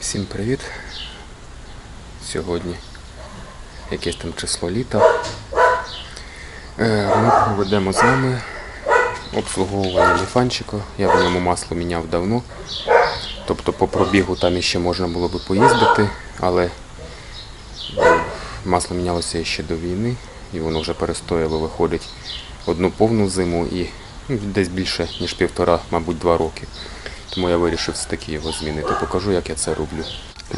Всім привіт! Сьогодні якесь там число літа. Е, Ми проведемо з вами обслуговування ліфанчика. Я в ньому масло міняв давно. Тобто по пробігу там іще можна було би поїздити, але е, масло мінялося ще до війни і воно вже перестояло, виходить одну повну зиму і ну, десь більше, ніж півтора, мабуть, два роки. Тому я вирішив все-таки його змінити. Покажу, як я це роблю.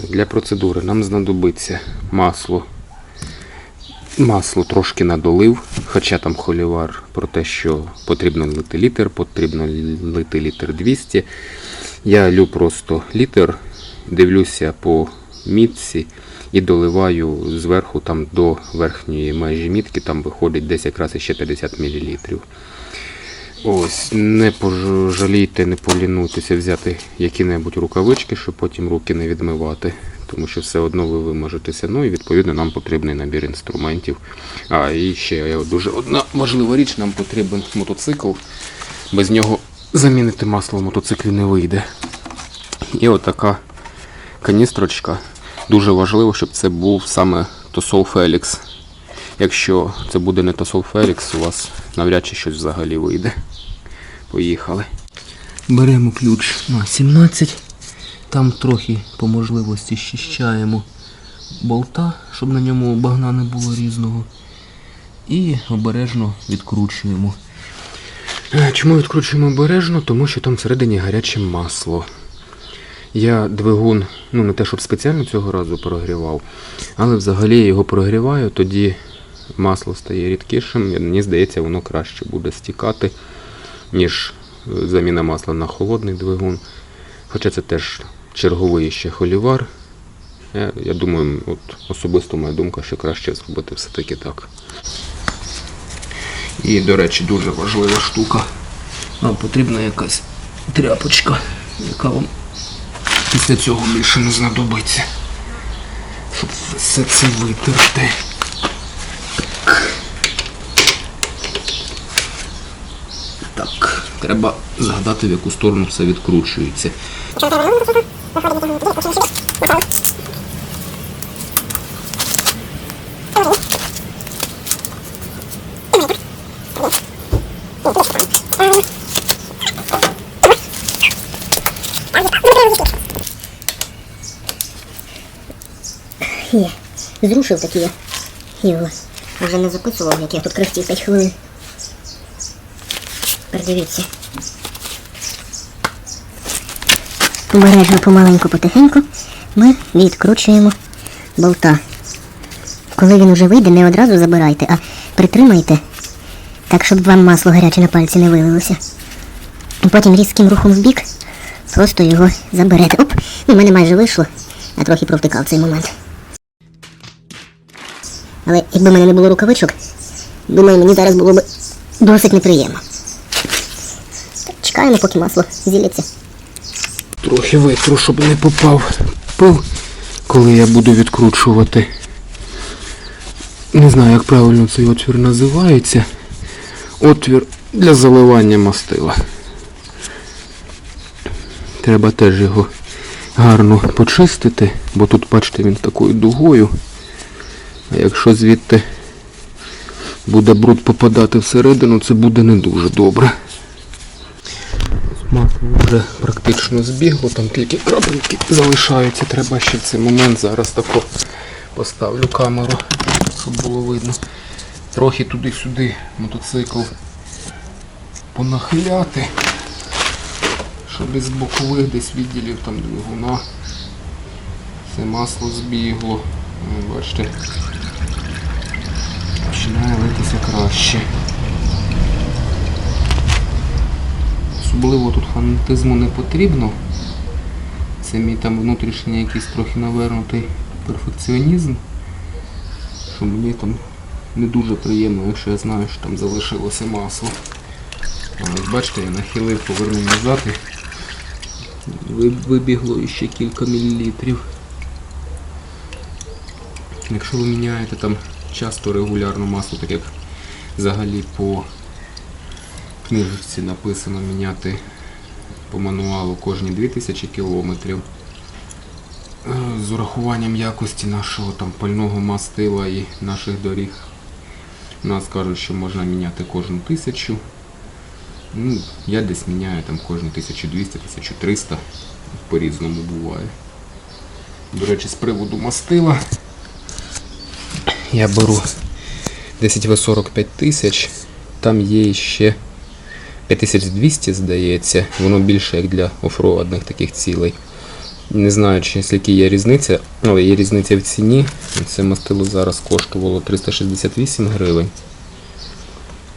Для процедури нам знадобиться масло. Масло трошки надолив, хоча там холівар про те, що потрібно лити літр, потрібно лити літр 200. Я лю просто літр, дивлюся по мітці і доливаю зверху там до верхньої межі мітки, там виходить десь якраз іще 50 мл. Ось, не пожалійте, не полінуйтеся взяти які-небудь рукавички, щоб потім руки не відмивати, тому що все одно ви вимажетеся. Ну і відповідно нам потрібний набір інструментів. А і ще дуже одна важлива річ, нам потрібен мотоцикл. Без нього замінити масло в мотоциклі не вийде. І отака каністрочка. Дуже важливо, щоб це був саме Тосол Фелікс. Якщо це буде не Тосол Фелікс, у вас навряд чи щось взагалі вийде. Поїхали. Беремо ключ на 17. Там трохи по можливості щищаємо болта, щоб на ньому багна не було різного. І обережно відкручуємо. Е, Чому відкручуємо обережно? Тому що там всередині гаряче масло. Я двигун, ну не те, щоб спеціально цього разу прогрівав, але взагалі його прогріваю, тоді масло стає рідкішим, мені здається, воно краще буде стікати, ніж е, заміна масла на холодний двигун. Хоча це теж черговий ще холівар. Я, я думаю, от особисто моя думка, що краще зробити все-таки так. І, до речі, дуже важлива штука. Нам потрібна якась тряпочка, яка вам Після цього більше не знадобиться. Щоб все це витерти. Так. Треба згадати, в яку сторону все відкручується. Зрушив такі. Його. Вже не записував, як я тут крихтів 5 хвилин. Придивіться. Обережно помаленьку потихеньку ми відкручуємо болта. Коли він уже вийде, не одразу забирайте, а притримайте, так, щоб вам масло гаряче на пальці не вилилося. Потім різким рухом в бік просто його заберете. Оп! І в мене майже вийшло. Я трохи провтикав цей момент. Але якби в мене не було рукавичок, думаю, мені зараз було б досить неприємно. Чекаємо, поки масло зілється. Трохи витру, щоб не попав пил, коли я буду відкручувати. Не знаю, як правильно цей отвір називається. Отвір для заливання мастила. Треба теж його гарно почистити, бо тут, бачите, він такою дугою. А якщо звідти буде бруд попадати всередину, це буде не дуже добре. Масло вже практично збігло, там тільки крапельки залишаються. Треба ще в цей момент зараз тако поставлю камеру, щоб було видно. Трохи туди-сюди мотоцикл понахиляти, щоб із бокових десь відділів там двигуна це масло збігло. Бачите, починає литися краще. Особливо тут фанатизму не потрібно. Це мій там внутрішній якийсь трохи навернутий перфекціонізм. Що мені там не дуже приємно, якщо я знаю, що там залишилося масло. Ось бачите, я нахилив, повернув назад і вибігло іще кілька мілілітрів. Якщо ви міняєте там часто регулярно масло, так як взагалі по книжці написано міняти по мануалу кожні 2000 кілометрів, з урахуванням якості нашого там пального мастила і наших доріг. Нас кажуть, що можна міняти кожну тисячу. Ну, я десь міняю там кожні 1200-1300, по-різному буває. До речі, з приводу мастила. Я беру 10 в 45 тисяч, там є ще 5200, здається, воно більше як для офроадних таких цілей. Не знаю, чи скільки є різниця, але є різниця в ціні. Це мастило зараз коштувало 368 гривень.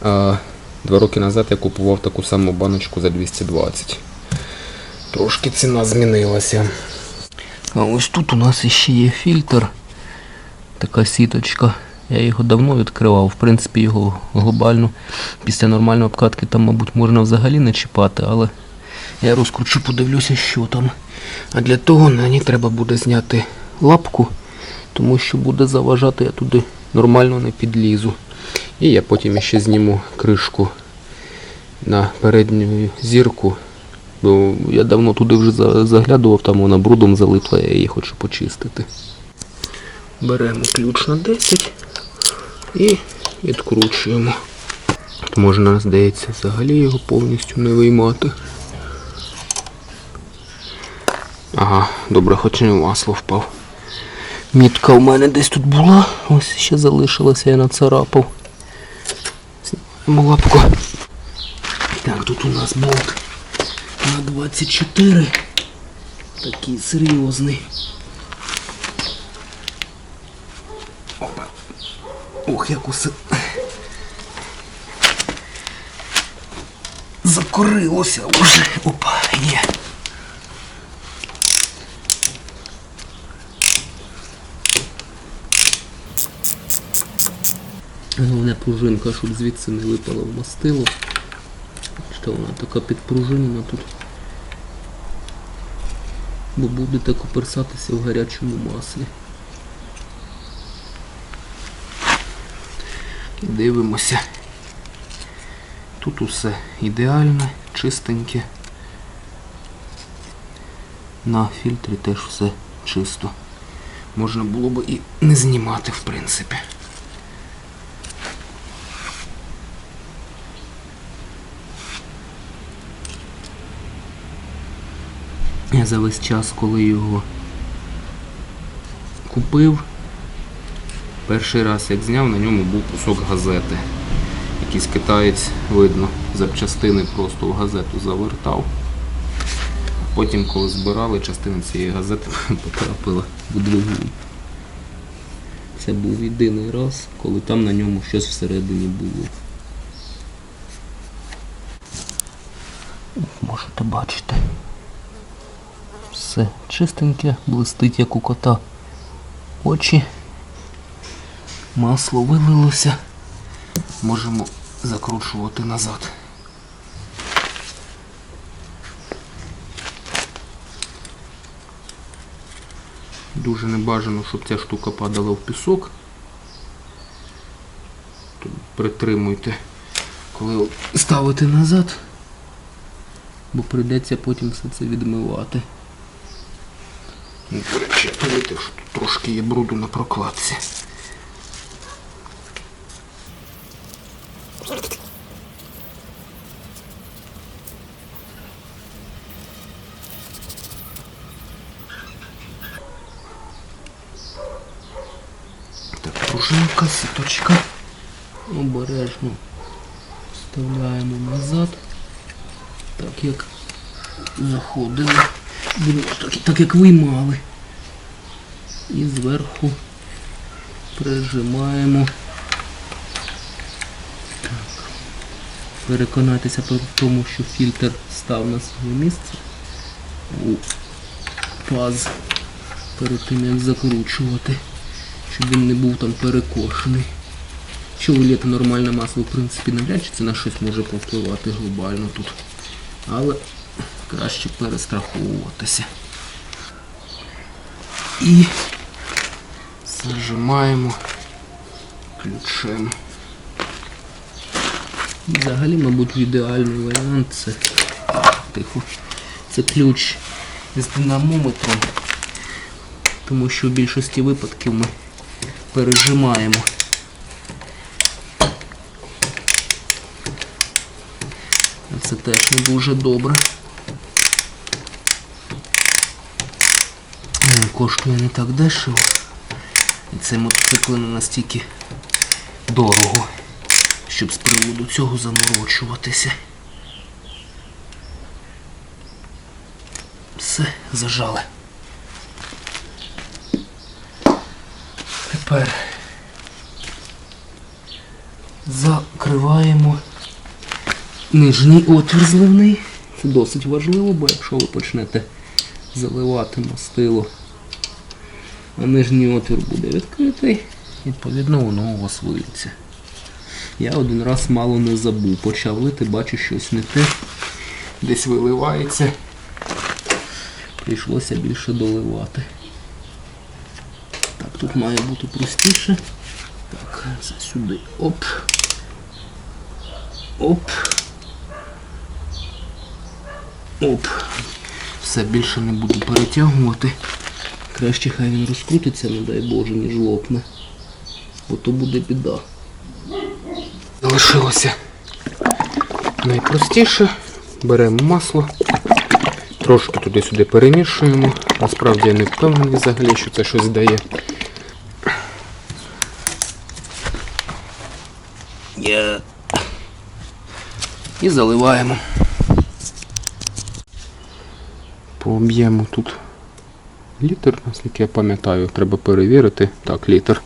А два роки назад я купував таку саму баночку за 220. Трошки ціна змінилася. А ось тут у нас іще є фільтр. Така сіточка. Я його давно відкривав. В принципі, його глобально після нормальної обкатки там, мабуть, можна взагалі не чіпати, але я розкручу, подивлюся, що там. А для того мені треба буде зняти лапку, тому що буде заважати, я туди нормально не підлізу. І я потім ще зніму кришку на передню зірку. Бо я давно туди вже за- заглядував, там вона брудом залипла, я її хочу почистити. Беремо ключ на 10 і відкручуємо. Тут можна, здається, взагалі його повністю не виймати. Ага, добре, хоч не масло впав. Мітка у мене десь тут була, ось ще залишилася, я нацарапав. Знімаємо лапку. Так, тут у нас болт на 24. Такий серйозний. Ох, як усе. Закорилося вже. Опа, є. Головне пружинка, щоб звідси не випала в мастило. Що вона така підпружинена тут. Бо будете коперсатися в гарячому маслі. Дивимося. Тут усе ідеальне, чистеньке. На фільтрі теж все чисто. Можна було б і не знімати, в принципі. Я за весь час, коли його купив, перший раз як зняв, на ньому був кусок газети. Якийсь китаєць, видно, запчастини просто в газету завертав. Потім, коли збирали, частина цієї газети потрапила в двигун. Це був єдиний раз, коли там на ньому щось всередині було. Можете бачити. Все чистеньке, блистить як у кота. Очі. Масло вилилося. Можемо закручувати назад. Дуже небажано, щоб ця штука падала в пісок. Притримуйте, коли ставите назад, бо прийдеться потім все це відмивати. До речі, помітив, що тут трошки є бруду на прокладці. Так, пружинка. Обережно вставляємо назад, так як заходили. Так, так як виймали. І зверху прижимаємо. Так. Переконатися в тому, що фільтр став на своє місце у паз перед тим як закручувати, щоб він не був там перекошений. Якщо виліти нормальне масло, в принципі, навряд чи це на щось може повпливати глобально тут. Але краще перестраховуватися. І зажимаємо ключем. Взагалі, мабуть, ідеальний варіант це тихо. Це ключ з динамометром. тому що в більшості випадків ми пережимаємо. Це теж не дуже добре. Коштує не так дешево. І цей мотоцикл не настільки дорого, щоб з приводу цього заморочуватися. Все, зажали. Тепер закриваємо нижній отвір зливний. Це досить важливо, бо якщо ви почнете заливати мастило, а нижній отвір буде відкритий, відповідно воно у вас виліться. Я один раз мало не забув, почав лити, бачу щось не те, десь виливається. Прийшлося більше доливати. Має бути простіше. Так, це сюди. Оп. Оп. Оп. Все більше не буду перетягувати. Краще хай він розкрутиться, не дай Боже, ніж лопне. Бо то буде біда. Залишилося найпростіше. Беремо масло, трошки туди-сюди перемішуємо. Насправді я не впевнений взагалі, що це щось дає. І заливаємо. По об'єму тут літр, наскільки я пам'ятаю, треба перевірити. Так, літр.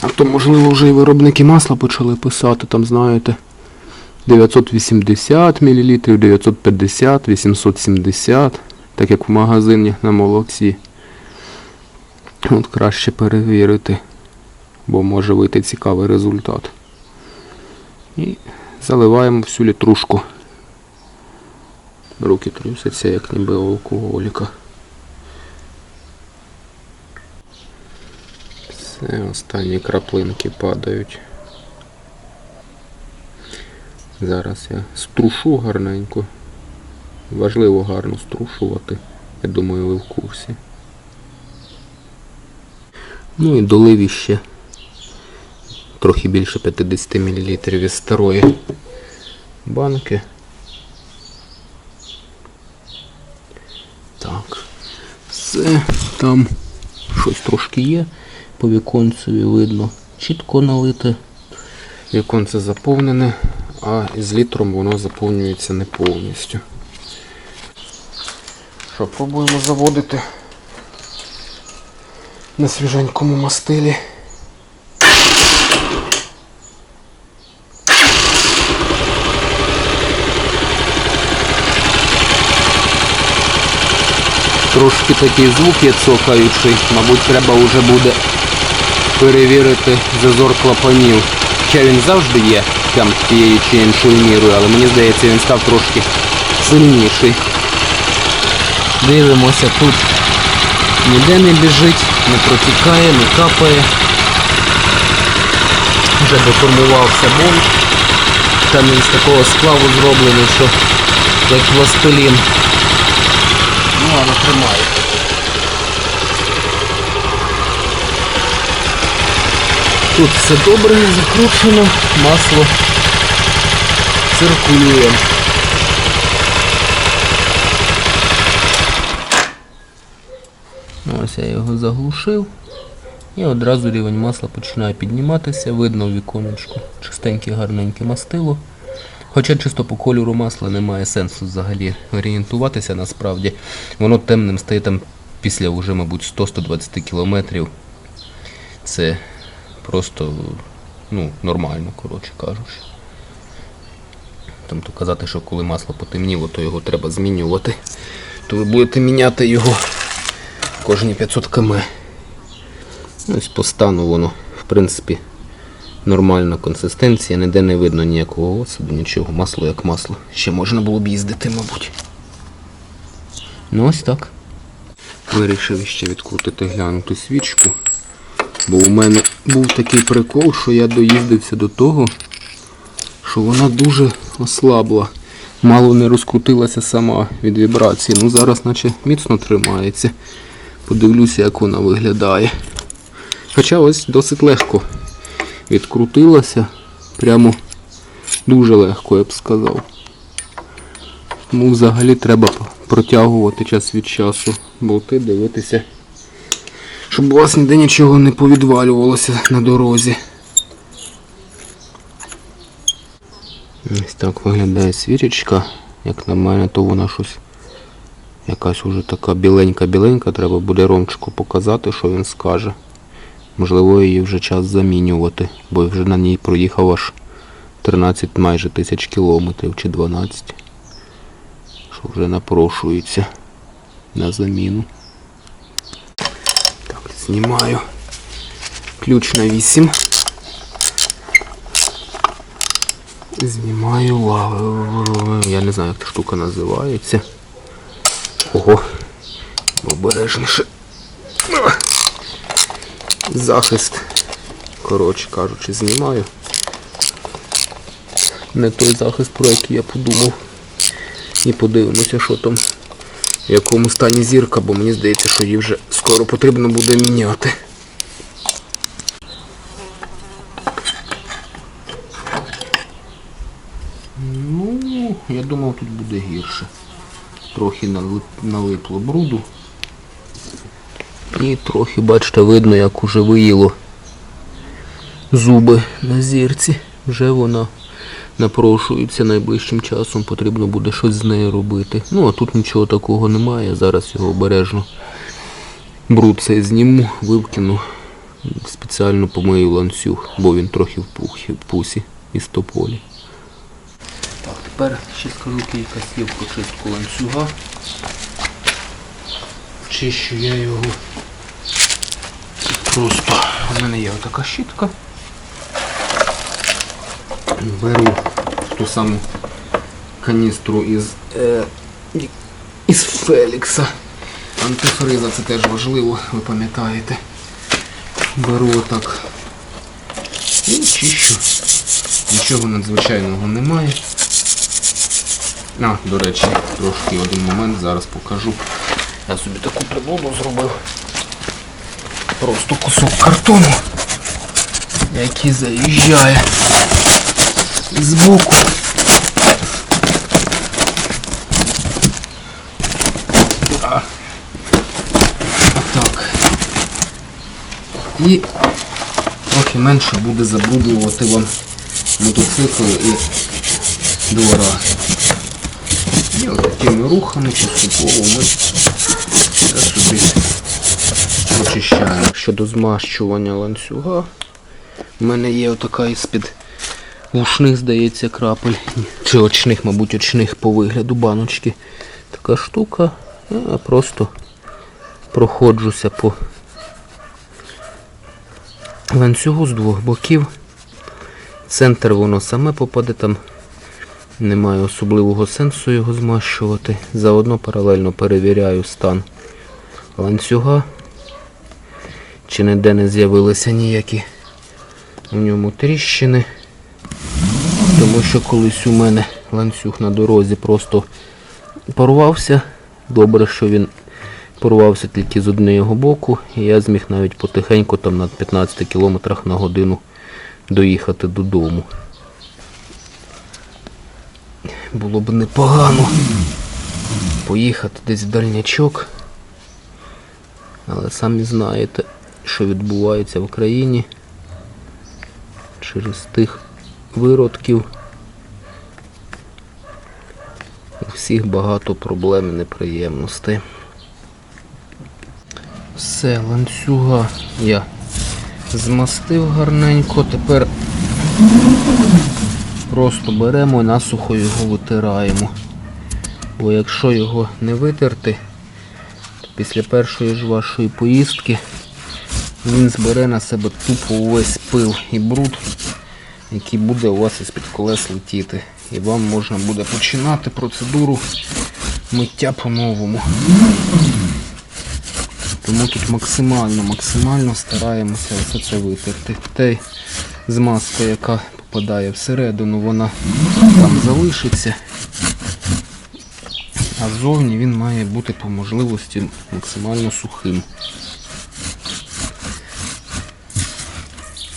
А то, можливо, вже і виробники масла почали писати, там, знаєте, 980 мл, 950, 870, так як в магазині на молоці. От краще перевірити, бо може вийти цікавий результат. І заливаємо всю літрушку. Руки трусяться, як ніби у алкоголіка. Все, останні краплинки падають. Зараз я струшу гарненько. Важливо гарно струшувати. Я думаю, ви в курсі. Ну і долив іще трохи більше 50 мл із старої банки. Так. Все, там щось трошки є. По віконцеві видно чітко налите. Віконце заповнене, а з літром воно заповнюється не повністю. Що, пробуємо заводити на свіженькому мастилі. Трошки такий звук є цокаючий, мабуть, треба вже буде перевірити зазор клапанів. Хоча він завжди є там тією чи іншою мірою, але мені здається, він став трошки сильніший. Дивимося тут. Ніде не біжить, не протікає, не капає. Вже деформувався болт. Там він з такого сплаву зроблений, що як пластилін. Але тримає. Тут все добре, закручено, масло циркулює. Ось я його заглушив. І одразу рівень масла починає підніматися. Видно в віконечку. Чистеньке, гарненьке мастило. Хоча чисто по кольору масла немає сенсу взагалі орієнтуватися насправді. Воно темним стає там після вже, мабуть, 100-120 кілометрів. Це просто ну, нормально, коротше кажучи. Тобто казати, що коли масло потемніло, то його треба змінювати, то ви будете міняти його кожні 500 км. Ось по стану воно, в принципі, нормальна консистенція, ніде не видно ніякого осаду, нічого, масло як масло. Ще можна було б їздити, мабуть. Ну ось так. Вирішив ще відкрутити глянуту свічку. Бо у мене був такий прикол, що я доїздився до того, що вона дуже ослабла. Мало не розкрутилася сама від вібрації. Ну зараз наче міцно тримається. Подивлюся, як вона виглядає. Хоча ось досить легко відкрутилася. Прямо дуже легко, я б сказав. Тому взагалі треба протягувати час від часу болти, дивитися, щоб у вас ніде нічого не повідвалювалося на дорозі. Ось так виглядає свічечка. Як на мене, то вона щось якась уже така біленька-біленька. Треба буде Ромчику показати, що він скаже. Можливо, її вже час замінювати, бо вже на ній проїхав аж 13 майже тисяч кілометрів чи 12. Що вже напрошується на заміну. Так, знімаю. Ключ на 8. Знімаю лаву. Я не знаю, як та штука називається. Ого. Обережніше. Захист. Коротше кажучи, знімаю. Не той захист, про який я подумав. І подивимося, що там, в якому стані зірка, бо мені здається, що її вже скоро потрібно буде міняти. Ну, я думав, тут буде гірше. Трохи налип- налипло бруду. І трохи, бачите, видно, як уже виїло зуби на зірці. Вже вона напрошується найближчим часом, потрібно буде щось з нею робити. Ну, а тут нічого такого немає, зараз його обережно бруд цей зніму, вивкину, спеціально помию ланцюг, бо він трохи в пусі із тополі. Так, тепер ще скажу кілька слів про чистку ланцюга. Чищу я його просто. У мене є така щітка. Беру ту саму каністру із, е, із Фелікса. Антифриза це теж важливо, ви пам'ятаєте. Беру отак і чищу. Нічого надзвичайного немає. А, до речі, трошки один момент зараз покажу. Я собі таку приблуду зробив. Просто кусок картону, який заїжджає збоку. Так. І трохи менше буде забруднювати вам мотоцикл і двора. І от такими рухами поступово ми собі очищаємо. Щодо змащування ланцюга, в мене є отака із-під вушних, здається, крапель. Чи очних, мабуть, очних по вигляду баночки. Така штука. Я просто проходжуся по ланцюгу з двох боків. Центр воно саме попаде там. Немає особливого сенсу його змащувати. Заодно паралельно перевіряю стан ланцюга. Чи ніде не з'явилися ніякі в ньому тріщини. Тому що колись у мене ланцюг на дорозі просто порвався. Добре, що він порвався тільки з одного боку, і я зміг навіть потихеньку там на 15 км на годину доїхати додому. Було б непогано поїхати десь в дальнячок. Але самі знаєте, що відбувається в країні через тих виродків. У всіх багато проблем і неприємностей. Все, ланцюга я змастив гарненько, тепер просто беремо і насухо його витираємо. Бо якщо його не витерти, то після першої ж вашої поїздки він збере на себе тупо увесь пил і бруд, який буде у вас із-під колес летіти. І вам можна буде починати процедуру миття по-новому. Тому тут максимально, максимально стараємося все це витерти. Та змазка, яка попадає всередину, вона там залишиться. а ззовні він має бути по можливості максимально сухим.